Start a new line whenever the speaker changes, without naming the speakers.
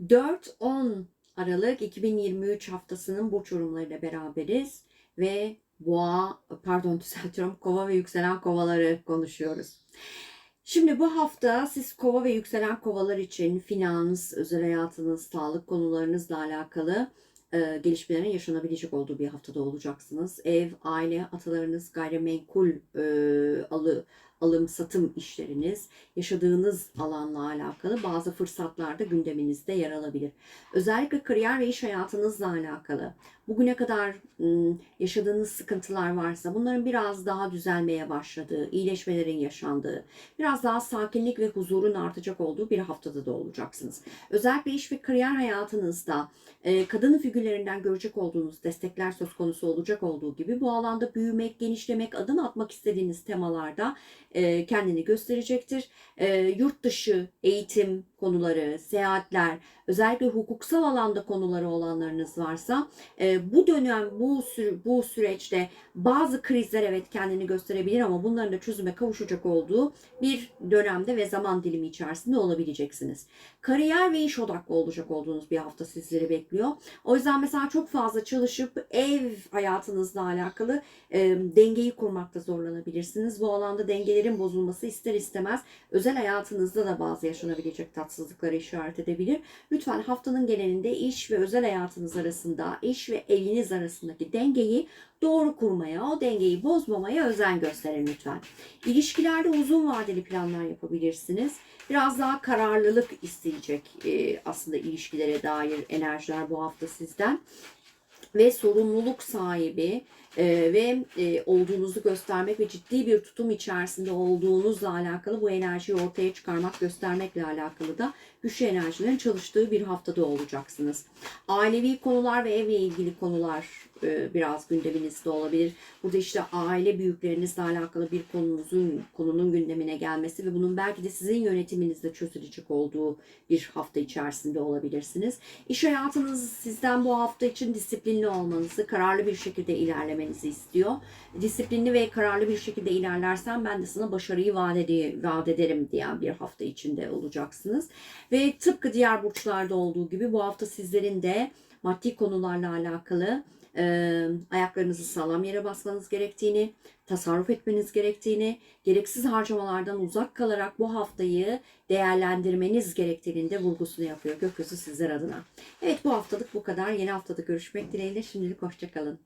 4-10 Aralık 2023 haftasının burç yorumlarıyla beraberiz ve boğa pardon düzeltiyorum kova ve yükselen kovaları konuşuyoruz. Şimdi bu hafta siz kova ve yükselen kovalar için finans, özel hayatınız, sağlık konularınızla alakalı e, gelişmelerin yaşanabilecek olduğu bir haftada olacaksınız. Ev, aile, atalarınız, gayrimenkul e, alı, alım satım işleriniz, yaşadığınız alanla alakalı bazı fırsatlar da gündeminizde yer alabilir. Özellikle kariyer ve iş hayatınızla alakalı bugüne kadar yaşadığınız sıkıntılar varsa bunların biraz daha düzelmeye başladığı, iyileşmelerin yaşandığı, biraz daha sakinlik ve huzurun artacak olduğu bir haftada da olacaksınız. Özellikle iş ve kariyer hayatınızda e, kadın figürlerinden görecek olduğunuz destekler söz konusu olacak olduğu gibi bu alanda büyümek, genişlemek, adım atmak istediğiniz temalarda e, kendini gösterecektir. E, yurt dışı eğitim konuları, seyahatler, özellikle hukuksal alanda konuları olanlarınız varsa e, bu dönem, bu sü- bu süreçte bazı krizler evet kendini gösterebilir ama bunların da çözüme kavuşacak olduğu bir dönemde ve zaman dilimi içerisinde olabileceksiniz. Kariyer ve iş odaklı olacak olduğunuz bir hafta sizleri bekliyor. O yüzden mesela çok fazla çalışıp ev hayatınızla alakalı dengeyi kurmakta zorlanabilirsiniz. Bu alanda dengelerin bozulması ister istemez özel hayatınızda da bazı yaşanabilecek tatsızlıklara işaret edebilir. Lütfen haftanın genelinde iş ve özel hayatınız arasında, iş ve eviniz arasındaki dengeyi doğru kurmaya, o dengeyi bozmamaya özen gösterin lütfen. İlişkilerde uzun vadeli planlar yapabilirsiniz. Biraz daha kararlılık isteyecek aslında ilişkilere dair enerjiler bu hafta sizden. Ve sorumluluk sahibi e, ve e, olduğunuzu göstermek ve ciddi bir tutum içerisinde olduğunuzla alakalı bu enerjiyi ortaya çıkarmak, göstermekle alakalı da güçlü enerjilerin çalıştığı bir haftada olacaksınız. Ailevi konular ve evle ilgili konular e, biraz gündeminizde olabilir. Burada işte aile büyüklerinizle alakalı bir konunuzun konunun gündemine gelmesi ve bunun belki de sizin yönetiminizde çözülecek olduğu bir hafta içerisinde olabilirsiniz. İş hayatınız sizden bu hafta için disiplinli olmanızı, kararlı bir şekilde ilerlemenizi istiyor. Disiplinli ve kararlı bir şekilde ilerlersen ben de sana başarıyı vaat, ede- vaat ederim diyen bir hafta içinde olacaksınız. Ve tıpkı diğer burçlarda olduğu gibi bu hafta sizlerin de maddi konularla alakalı e, ayaklarınızı sağlam yere basmanız gerektiğini, tasarruf etmeniz gerektiğini, gereksiz harcamalardan uzak kalarak bu haftayı değerlendirmeniz gerektiğinin de vurgusunu yapıyor gökyüzü sizler adına. Evet bu haftalık bu kadar. Yeni haftada görüşmek dileğiyle. Şimdilik hoşçakalın.